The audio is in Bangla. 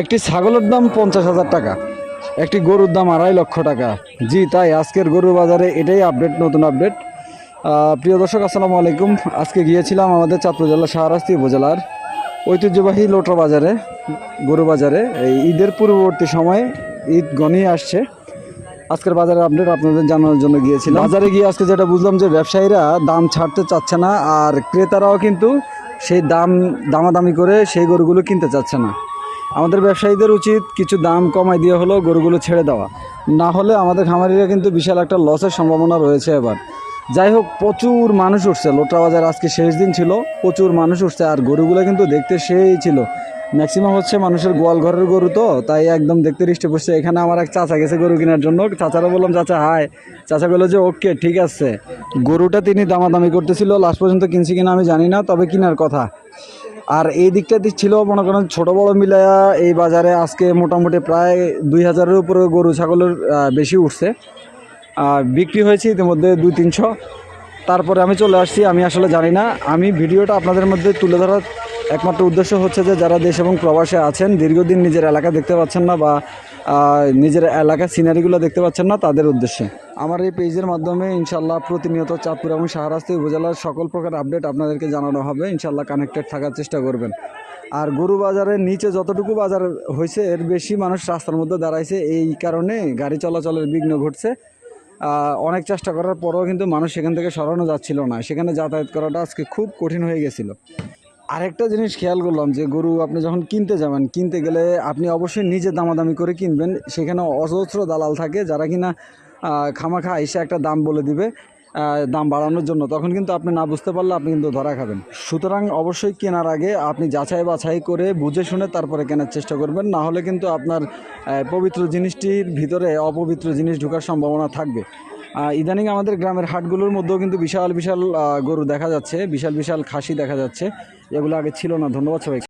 একটি ছাগলের দাম পঞ্চাশ হাজার টাকা, একটি গরুর দাম আড়াই লক্ষ টাকা। জি, তাই আজকের গরু বাজারে এটাই আপডেট নতুন আপডেট প্রিয় দর্শক, আসসালামু আলাইকুম। আজকে গিয়েছিলাম আমাদের চাঁদপুর জেলা শাহরাস্তি উপজেলার ঐতিহ্যবাহী লোটরা বাজারে, গরু বাজারে। এই ঈদের পূর্ববর্তী সময়ে ঈদ গনিয়ে আসছে। আজকের বাজারের আপডেট আপনাদের জানানোর জন্য গিয়েছিলাম। বাজারে গিয়ে আজকে যেটা বুঝলাম যে ব্যবসায়ীরা দাম ছাড়তে চাচ্ছে না, আর ক্রেতারাও কিন্তু সেই দাম, দামাদামি করে সেই গরুগুলো কিনতে চাচ্ছে না। আমাদের ব্যবসায়ীদের উচিত কিছু দাম কমাই দিয়ে হলেও গরুগুলো ছেড়ে দেওয়া। না হলে আমাদের খামারিরা কিন্তু বিশাল একটা লসের সম্ভাবনা রয়েছে এবার। যাই হোক, প্রচুর মানুষ উঠছে। লোটা বাজার আজকে শেষ দিন ছিল, প্রচুর মানুষ উঠছে। আর গরুগুলো কিন্তু দেখতে সেই ছিল। ম্যাক্সিমাম হচ্ছে মানুষের গোয়াল ঘরের গরু তো, তাই একদম দেখতে হৃষ্টে পড়ছে এখানে আমার এক চাচা গেছে গরু কেনার জন্য। চাচারা বললাম, চাচা হাই চাচা বলল যে ওকে ঠিক আছে। গরুটা তিনি দামাদামি করতেছিল। লাস্ট পর্যন্ত কিনছি কিনা আমি জানি না, তবে কেনার কথা। আর এই দিকটাতে ছিল মনে করেন ছোটো বড়ো মিলায়া এই বাজারে আজকে মোটামুটি প্রায় দুই হাজারের উপরে গরু, ছাগলের বেশি উঠছে। বিক্রি হয়েছে ইতিমধ্যে দুই তিনশো। তারপরে আমি চলে আসছি, আমি আসলে জানি না। আমি ভিডিওটা আপনাদের মধ্যে তুলে ধরার একমাত্র উদ্দেশ্য হচ্ছে যে যারা দেশ এবং প্রবাসে আছেন, দীর্ঘদিন নিজের এলাকা দেখতে পাচ্ছেন না বা নিজের এলাকার সিনারিগুলো দেখতে পাচ্ছেন না, তাদের উদ্দেশ্যে। আমার এই পেজের মাধ্যমে ইনশাল্লাহ প্রতিনিয়ত চাঁদপুর এবং শাহরাস্তি উপজেলার সকল প্রকার আপডেট আপনাদেরকে জানানো হবে। ইনশাল্লাহ কানেক্টেড থাকার চেষ্টা করবেন। আর গরু বাজারের নিচে যতটুকু বাজার হয়েছে, এর বেশি মানুষ রাস্তার মধ্যে দাঁড়াইছে। এই কারণে গাড়ি চলাচলের বিঘ্ন ঘটছে। অনেক চেষ্টা করার পরেও কিন্তু মানুষ সেখান থেকে সরানো যাচ্ছিল না। সেখানে যাতায়াত করাটা আজকে খুব কঠিন হয়ে গেছিল। আরেকটা জিনিস খেয়াল করলাম যে গরু আপনি যখন কিনতে যাবেন, কিনতে গেলে আপনি অবশ্যই নিজে দামাদামি করে কিনবেন। সেখানে অজস্র দালাল থাকে যারা কিনা খামাখা এসে একটা দাম বলে দিবে দাম বাড়ানোর জন্য। তখন কিন্তু আপনি না বুঝতে পারলে আপনি কিন্তু ধরা খাবেন। সুতরাং অবশ্যই কেনার আগে আপনি যাচাই বাছাই করে বুঝে শুনে তারপরে কেনার চেষ্টা করবেন। না হলে কিন্তু আপনার পবিত্র জিনিসটির ভিতরে অপবিত্র জিনিস ঢোকার সম্ভাবনা থাকবে। ইদানিং আমাদের গ্রামের হাটগুলোর মধ্যেও কিন্তু বিশাল বিশাল গরু দেখা যাচ্ছে, বিশাল বিশাল খাসি দেখা যাচ্ছে। এগুলো আগে ছিল না। ধন্যবাদ সবাই